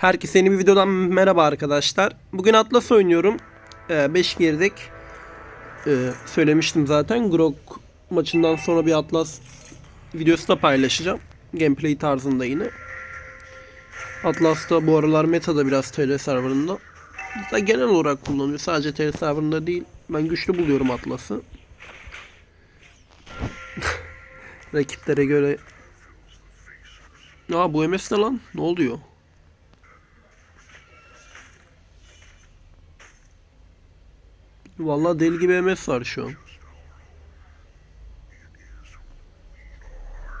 Herkese yeni bir videodan merhaba arkadaşlar. Bugün Atlas oynuyorum. 5 girdik. Ee, söylemiştim zaten. Grok maçından sonra bir Atlas videosu da paylaşacağım. Gameplay tarzında yine. Atlas da bu aralar metada biraz TR serverında. Hatta genel olarak kullanılıyor. Sadece TR serverında değil. Ben güçlü buluyorum Atlas'ı. Rakiplere göre Aa bu MS lan? Ne oluyor? Vallahi deli gibi MS var şu an.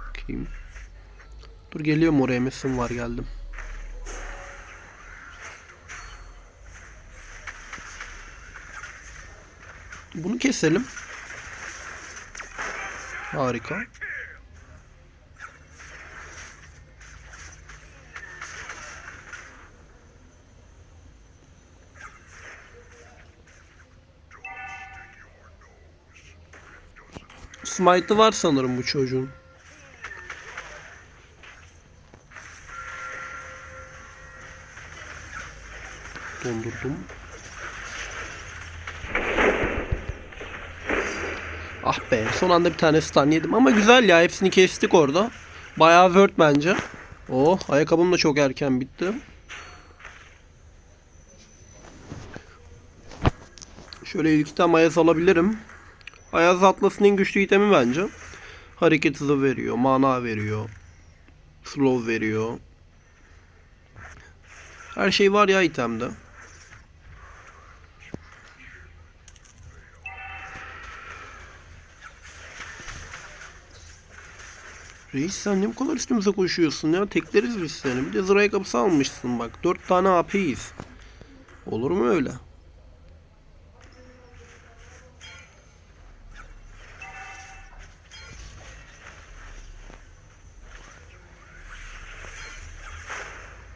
Bakayım. Dur geliyorum oraya MS'im var geldim. Bunu keselim. Harika. Smite'ı var sanırım bu çocuğun. Dondurdum. Ah be son anda bir tane stun yedim ama güzel ya hepsini kestik orada. Bayağı word bence. Oh ayakkabım da çok erken bitti. Şöyle iki tane Ayaz alabilirim. Ayaz Atlas'ın en güçlü itemi bence. Hareket hızı veriyor, mana veriyor. Slow veriyor. Her şey var ya itemde. Reis sen ne bu kadar üstümüze koşuyorsun ya? Tekleriz biz seni. Bir de zırhaya kapısı almışsın bak. Dört tane AP'yiz. Olur mu öyle?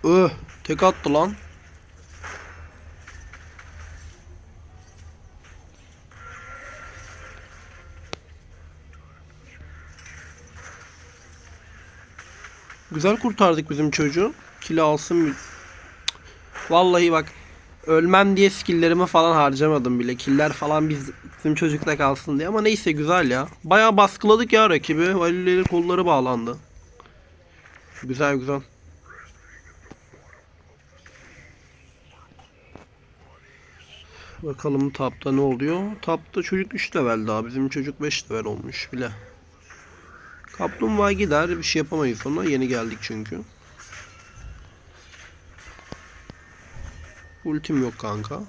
Öh, tek attı lan. Güzel kurtardık bizim çocuğu. Kili alsın. bir- Vallahi bak ölmem diye skilllerimi falan harcamadım bile. Killer falan biz, bizim çocukta kalsın diye. Ama neyse güzel ya. Bayağı baskıladık ya rakibi. Valileri kolları bağlandı. Güzel güzel. Bakalım tapta ne oluyor? Tapta çocuk 3 level daha. Bizim çocuk 5 level olmuş bile. Kaplumbağa gider. Bir şey yapamayız ona. Yeni geldik çünkü. Ultim yok kanka.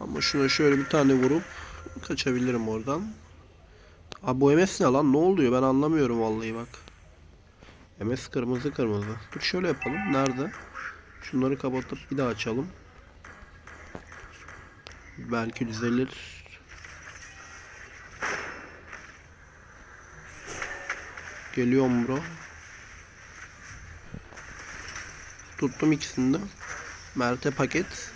Ama şuna şöyle bir tane vurup kaçabilirim oradan. Abi bu MS ne lan? Ne oluyor? Ben anlamıyorum vallahi bak. MS kırmızı kırmızı. Dur şöyle yapalım. Nerede? Şunları kapatıp bir daha açalım. Belki düzelir. Geliyorum bro. Tuttum ikisini de. Mert'e paket.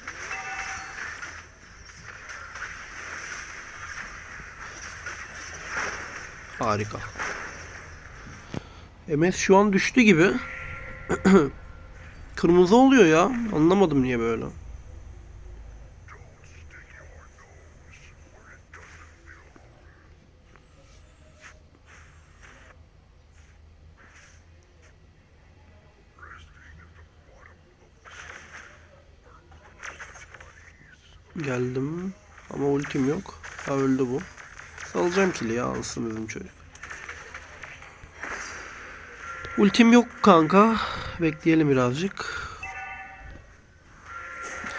Harika. MS şu an düştü gibi. Kırmızı oluyor ya. Anlamadım niye böyle. Geldim. Ama ultim yok. Ha öldü bu. Salacağım kili ya alsın bizim çocuk. Ultim yok kanka. Bekleyelim birazcık.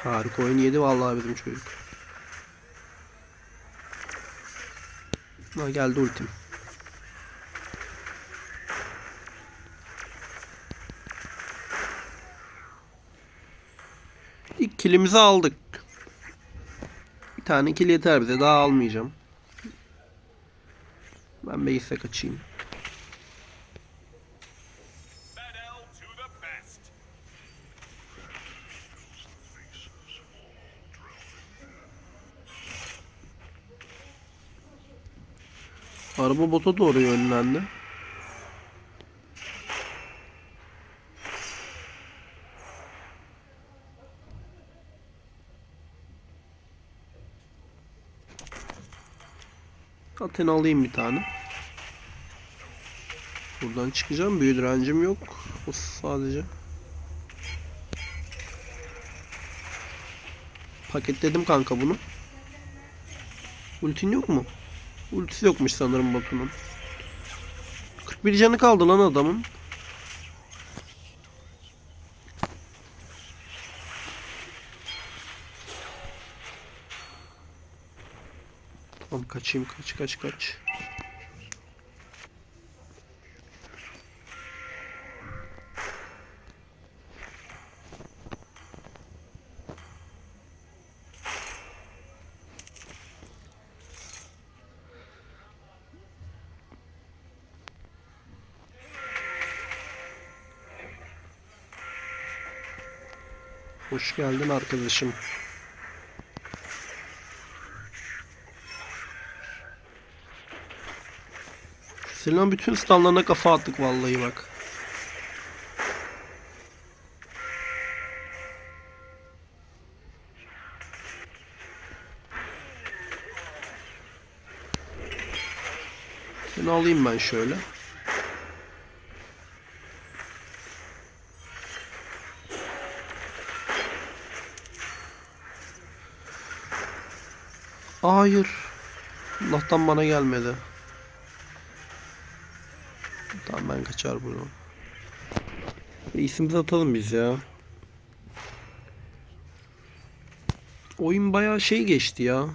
Harika oyun yedi vallahi bizim çocuk. Ha geldi ultim. İlk kilimizi aldık. Tane kill yeter bize. Daha almayacağım. Ben base'e kaçayım. Araba bota doğru yönlendi. Zaten alayım bir tane. Buradan çıkacağım. Büyü direncim yok. O sadece. Paketledim kanka bunu. Ultin yok mu? Ultisi yokmuş sanırım Batu'nun. 41 canı kaldı lan adamın. Tamam kaçayım kaç kaç kaç. Hoş geldin arkadaşım. Senin bütün standlarına kafa attık vallahi bak. Seni alayım ben şöyle. Hayır. Allah'tan bana gelmedi. Tamam ben kaçar buradan. İsimizi atalım biz ya. Oyun bayağı şey geçti ya.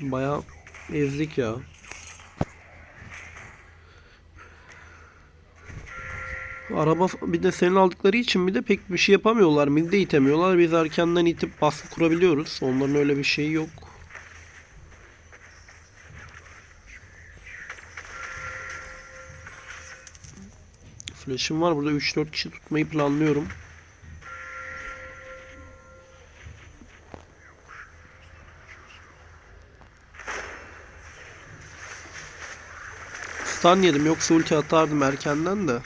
Bayağı ezdik ya. Araba bir de senin aldıkları için bir de pek bir şey yapamıyorlar. Mid de itemiyorlar. Biz erkenden itip baskı kurabiliyoruz. Onların öyle bir şeyi yok. Flash'ım var. Burada 3-4 kişi tutmayı planlıyorum. Stun yedim. Yoksa ulti atardım erkenden de.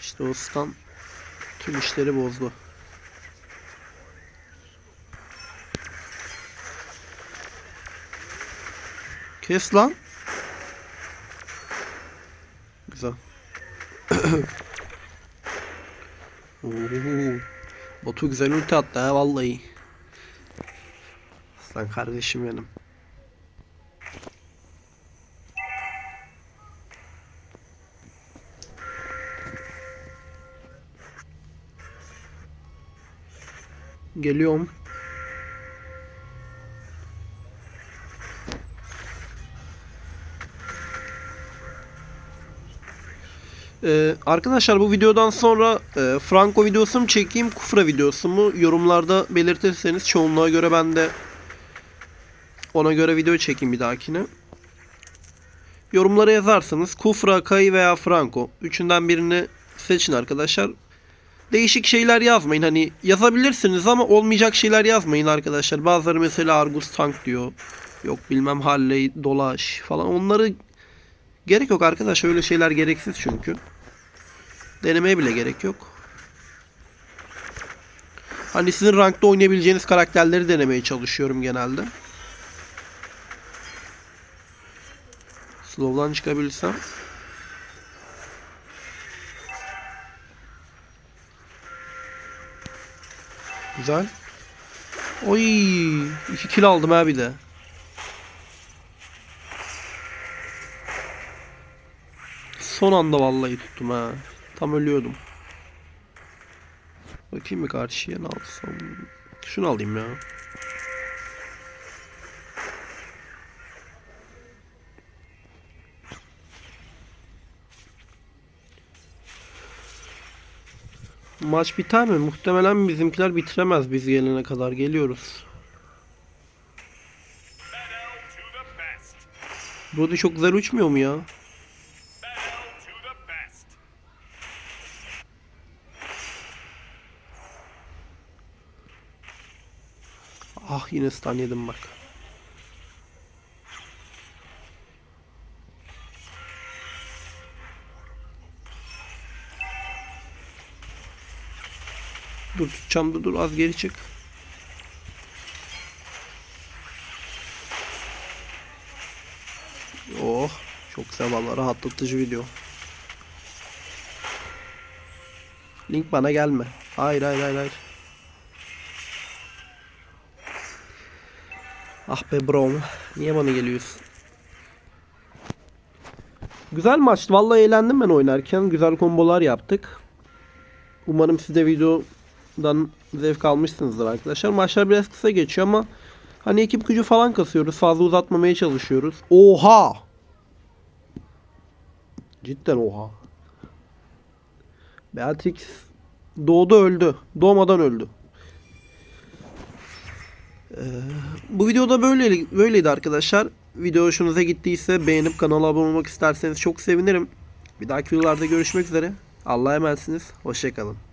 İşte o stun tüm işleri bozdu. Kes lan. Güzel. Oo. Batu güzel ulti attı ha vallahi. Sen kardeşim benim. Geliyorum. Ee, arkadaşlar bu videodan sonra e, Franco videosu mu çekeyim, Kufra videosu mu yorumlarda belirtirseniz çoğunluğa göre ben de ona göre video çekeyim bir dahakine. Yorumlara yazarsanız Kufra, Kai veya Franco üçünden birini seçin arkadaşlar. Değişik şeyler yazmayın hani yazabilirsiniz ama olmayacak şeyler yazmayın arkadaşlar. Bazıları mesela Argus Tank diyor. Yok bilmem Halley, Dolaş falan onları Gerek yok arkadaş öyle şeyler gereksiz çünkü. Denemeye bile gerek yok. Hani sizin rankta oynayabileceğiniz karakterleri denemeye çalışıyorum genelde. Slow'dan çıkabilsem. Güzel. Oy, iki kill aldım ha bir de. Son anda vallahi tuttum ha. Tam ölüyordum. Bakayım mı karşıya ne alsam. Şunu alayım ya. Maç biter mi? Muhtemelen bizimkiler bitiremez biz gelene kadar. Geliyoruz. Burada çok güzel uçmuyor mu ya? Ah, yine stun yedim bak. Dur tutacağım dur dur az geri çık. Oh çok güzel valla rahatlatıcı video. Link bana gelme. Hayır hayır hayır hayır. Ah be bro. Niye bana geliyorsun? Güzel maçtı. Vallahi eğlendim ben oynarken. Güzel kombolar yaptık. Umarım siz de videodan zevk almışsınızdır arkadaşlar. Maçlar biraz kısa geçiyor ama hani ekip gücü falan kasıyoruz. Fazla uzatmamaya çalışıyoruz. Oha! Cidden oha. Beatrix doğdu öldü. Doğmadan öldü. Ee, bu videoda böyle böyleydi arkadaşlar. Video hoşunuza gittiyse beğenip kanala abone olmak isterseniz çok sevinirim. Bir dahaki videolarda görüşmek üzere. Allah'a emanetsiniz. Hoşçakalın.